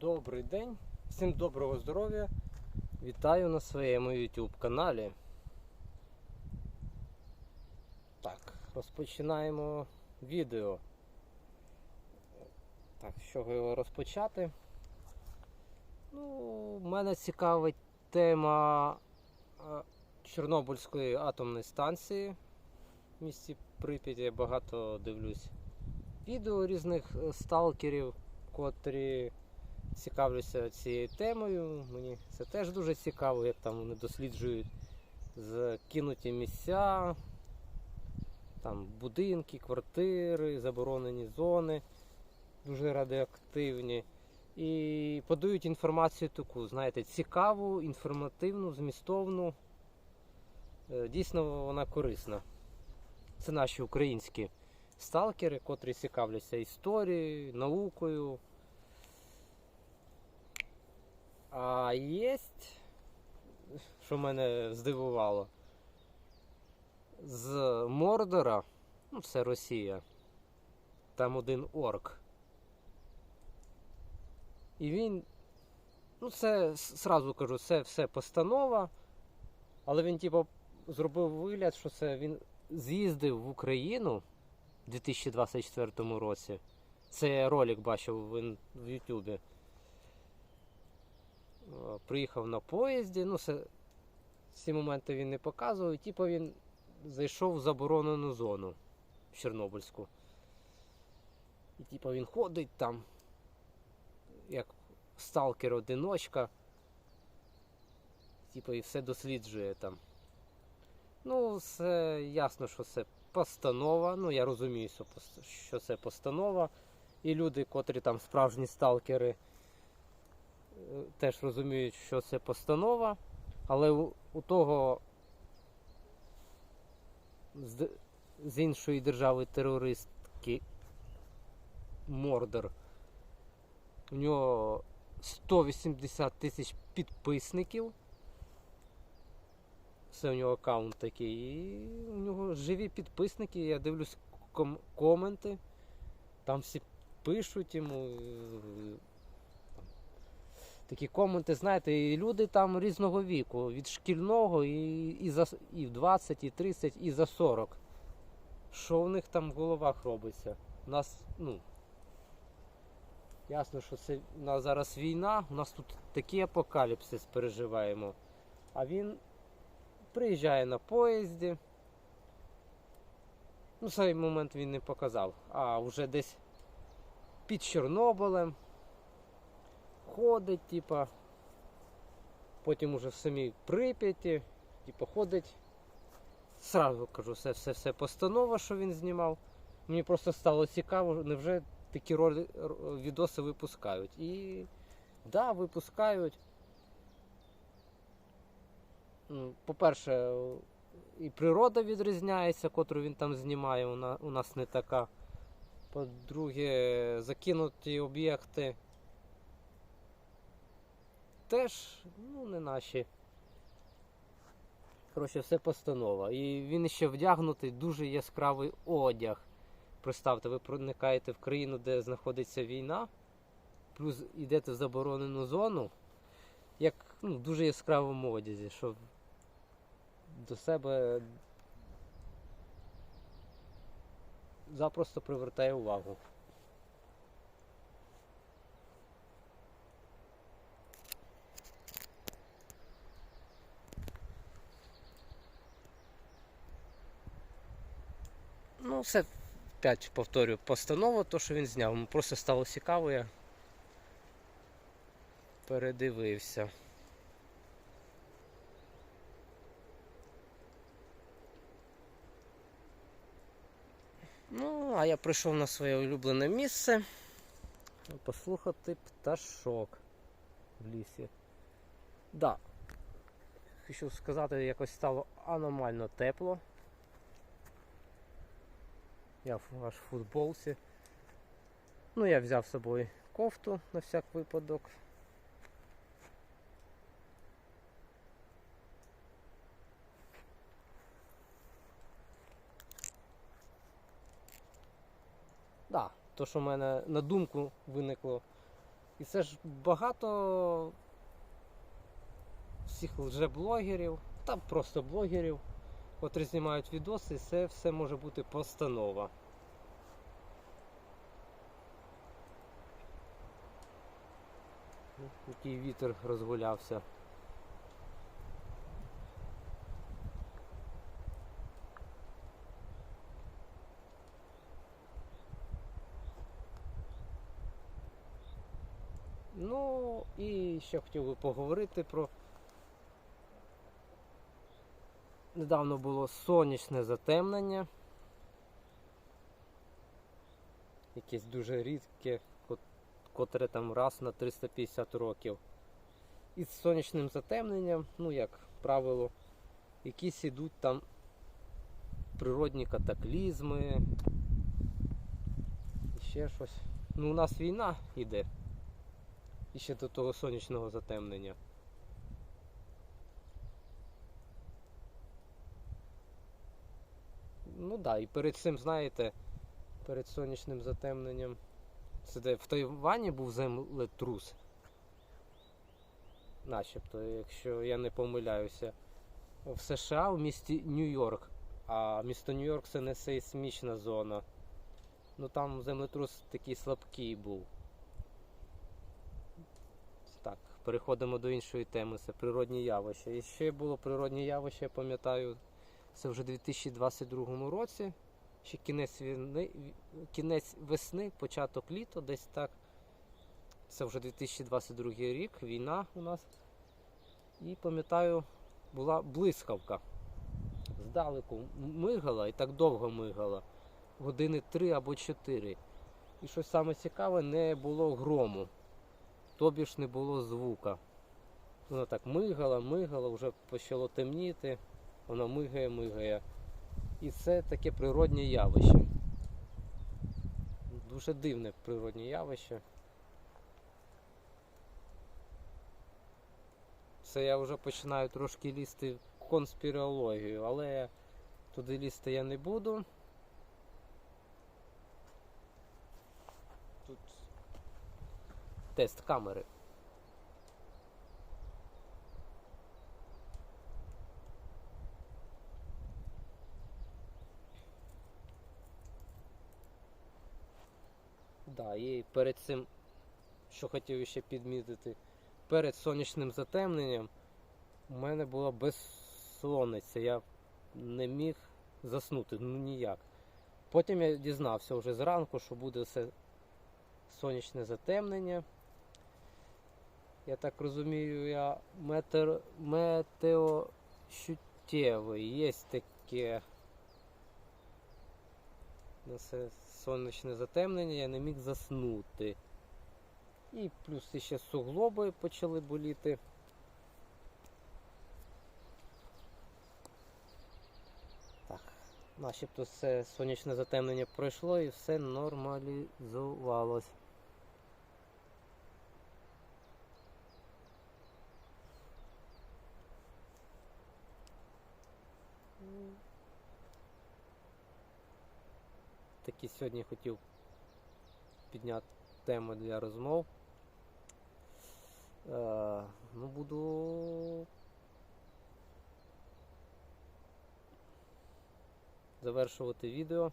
Добрий день, всім доброго здоров'я. Вітаю на своєму YouTube каналі. Так, розпочинаємо відео. Так, з чого його розпочати? Ну, мене цікавить тема е, Чорнобильської атомної станції в місті Прип'яті. Я багато дивлюсь відео різних е, сталкерів, котрі цікавлюся цією темою. Мені це теж дуже цікаво, як там вони досліджують закинуті місця, там будинки, квартири, заборонені зони, дуже радіоактивні. І подають інформацію таку, знаєте, цікаву, інформативну, змістовну. Е, Дійсно, вона корисна. Це наші українські сталкери, котрі цікавляться історією, наукою. А є, що мене здивувало, з Мордора, ну це Росія, там один орк. І він, ну це сразу кажу, це все постанова, але він типу зробив вигляд, що це він з'їздив в Україну в 2024 році. Це я ролик бачив в, в Ютубі. Приїхав на поїзді, ну це ці моменти він не показував, типу він зайшов в заборонену зону в Чорнобильську. І типу він ходить там, як сталкер-одиночка. Типу і все досліджує там. Ну, це ясно, що це постанова. Ну, я розумію, що це постанова. І люди, котрі там справжні сталкери, теж розуміють, що це постанова. Але у, у того з, з іншої держави терористки Мордор. У нього 180 тисяч підписників. Це у нього аккаунт такий. І у нього живі підписники. Я дивлюсь ком- коменти. Там всі пишуть йому. Такі коменти, знаєте, і люди там різного віку, від шкільного і, і, за, і в 20, і 30, і за 40. Що в них там в головах робиться? У нас, ну. Ясно, що це у нас зараз війна, у нас тут такий апокаліпсис переживаємо. А він приїжджає на поїзді. Ну, цей момент він не показав. А вже десь під Чорнобилем ходить, типа. Потім уже в самій Прип'яті, типа ходить. Сразу кажу, все, все, все постанова, що він знімав. Мені просто стало цікаво, невже такі ролі, відоси випускають. І да, випускають. По-перше, і природа відрізняється, котру він там знімає, у нас не така. По-друге, закинуті об'єкти теж ну, не наші. Коротше, все постанова. І він ще вдягнутий дуже яскравий одяг. Представте, ви проникаєте в країну, де знаходиться війна, плюс йдете в заборонену зону, як ну, в дуже яскравому одязі, що до себе запросто привертає увагу. Ну, все опять повторюю, постанова, то, що він зняв. Йому просто стало цікаво, я передивився. Ну, а я прийшов на своє улюблене місце послухати пташок в лісі. Да. Хочу сказати, якось стало аномально тепло. Я в- аж в футболці. Ну, я взяв з собою кофту на всяк випадок. Да, то, що в мене на думку виникло І це ж багато всіх лжеблогерів, та просто блогерів, котрі знімають відоси, і це все може бути постанова. Ну, Який вітер розгулявся. Ну і ще хотів би поговорити про. Недавно було сонячне затемнення. Якесь дуже рідке, котре там раз на 350 років. І з сонячним затемненням, ну як правило, якісь ідуть там природні катаклізми. І ще щось. Ну, у нас війна йде. І ще до того сонячного затемнення. Ну так, да, і перед цим, знаєте, перед сонячним затемненням. Це де в Тайвані був землетрус. Начебто, якщо я не помиляюся. В США в місті Нью-Йорк. А місто Нью-Йорк це не сейсмічна зона. Ну там землетрус такий слабкий був. Так, переходимо до іншої теми. Це природні явища. І ще було природні явище, я пам'ятаю, це вже 2022 році. Ще кінець війни, кінець весни, початок літа, десь так. Це вже 2022 рік, війна у нас. І пам'ятаю, була блискавка. Здалеку мигала і так довго мигала. Години три або чотири. І що саме цікаве, не було грому. Тобі ж не було звука. Вона так мигала, мигала, вже почало темніти, вона мигає, мигає. І це таке природнє явище. Дуже дивне природнє явище. Це я вже починаю трошки лізти в конспірологію, але туди лізти я не буду. Тут тест камери. Да, і перед цим, що хотів ще підмітити, перед сонячним затемненням у мене була безсонниця. Я не міг заснути, ну ніяк. Потім я дізнався вже зранку, що буде все сонячне затемнення. Я так розумію, я метеор... метеощутєвий. Є таке це сонячне затемнення, я не міг заснути. І плюс ще суглоби почали боліти. Так, начебто все сонячне затемнення пройшло і все нормалізувалось. Такі сьогодні хотів підняти тему для розмов. Е, ну, буду завершувати відео.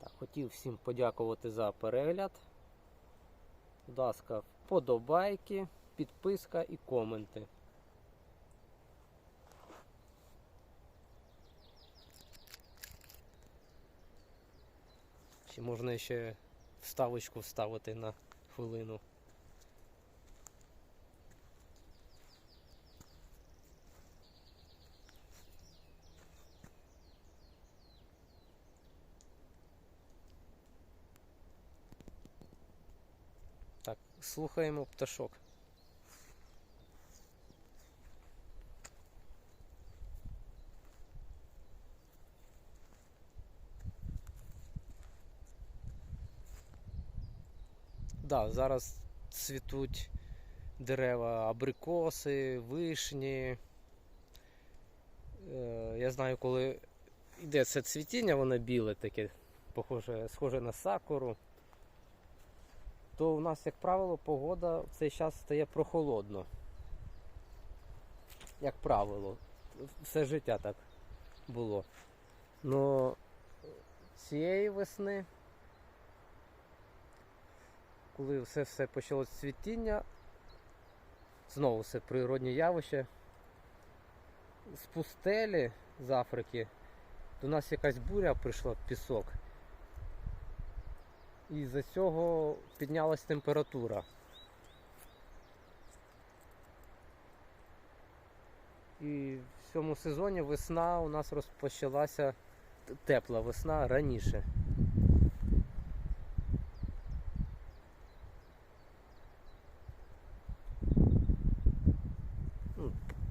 Так, хотів всім подякувати за перегляд. Будь ласка, вподобайки, підписка і коменти. Чи можна ще вставочку вставити на хвилину? Так, слухаємо пташок. Да, зараз цвітуть дерева абрикоси, вишні. Е, я знаю, коли йде це цвітіння, воно біле таке, похоже, схоже на сакуру. то у нас, як правило, погода в цей час стає прохолодно. Як правило, все життя так було. Но цієї весни, коли все все почало цвітіння, знову все природні явище. З пустелі з Африки до нас якась буря прийшла пісок. І за цього піднялась температура. І в цьому сезоні весна у нас розпочалася тепла весна раніше.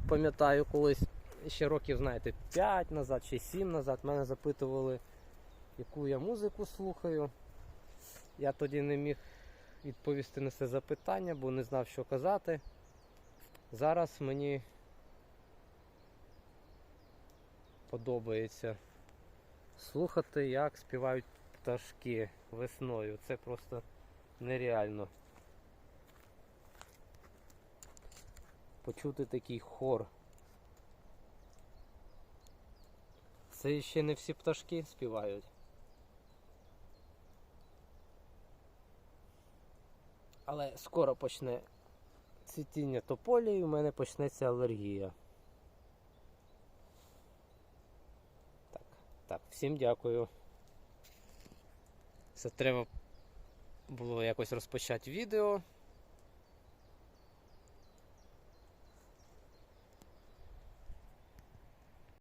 Пам'ятаю колись ще років, знаєте, 5 назад чи 7 назад мене запитували, яку я музику слухаю. Я тоді не міг відповісти на це запитання, бо не знав, що казати. Зараз мені подобається слухати, як співають пташки весною. Це просто нереально. Почути такий хор. Це ще не всі пташки співають. Але скоро почне цвітіння тополі і в мене почнеться алергія. Так, так, всім дякую. Це треба було якось розпочати відео.